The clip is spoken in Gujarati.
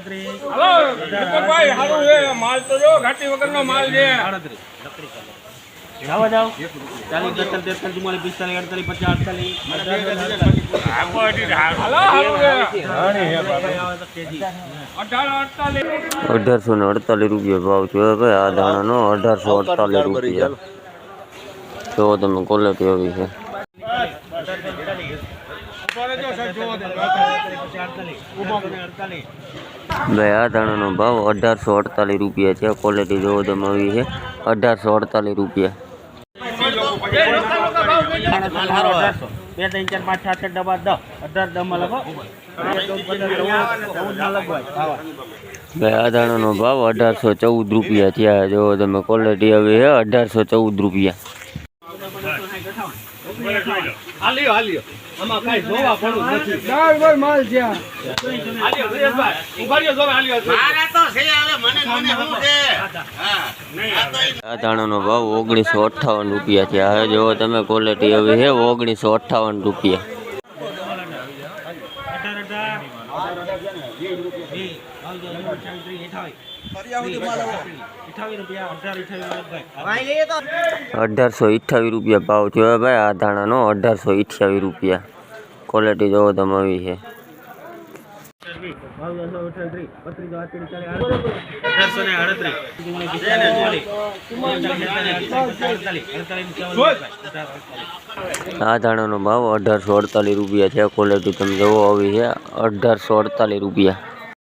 આડત્રીસ હાલો દીપકભાઈ હારું છે માલ તો જો ઘાટી વગરનો માલ છે ચાલીસ બેતાલીસ તેતાલીસ ચુમ્માલીસ પિસ્તાલીસ અડતાલીસ પચાસ અડતાલીસ અઢાર અડતાલીસ અઢારસો ને અડતાલીસ રૂપિયા ભાવ છે ભાઈ આ દાણાનો અઢારસો અડતાલીસ રૂપિયા જો તમે ક્વોલિટી આવી છે ભાઈ આ ભાવ અઢારસો અડતાલીસ રૂપિયા છે. ક્વોલિટી જોવો તમે આવી છે. અઢારસો અડતાલીસ રૂપિયા. ભાઈ આ ભાવ અઢારસો ચૌદ રૂપિયા થયા. જો તમે ક્વોલિટી આવી છે અઢારસો ચૌદ રૂપિયા. આ ભાવ ઓગણીસો અઠ્ઠાવન રૂપિયા છે. હવે જો તમે ક્વોલિટી હવે છે ઓગણીસો અઠાવન રૂપિયા. અઢારસો અઠ્યાવીસ રૂપિયા ભાવ થયો ભાઈ, આ ધાણાનો અઢારસો અઠ્યાવીસ રૂપિયા. ક્વોલિટી જોવો તમારી છે. આ દાણાનો ભાવ અઢારસો અડતાલીસ રૂપિયા છે. ક્વોલિટી તમે જોવો, આવી છે અઢારસો અડતાલીસ રૂપિયા.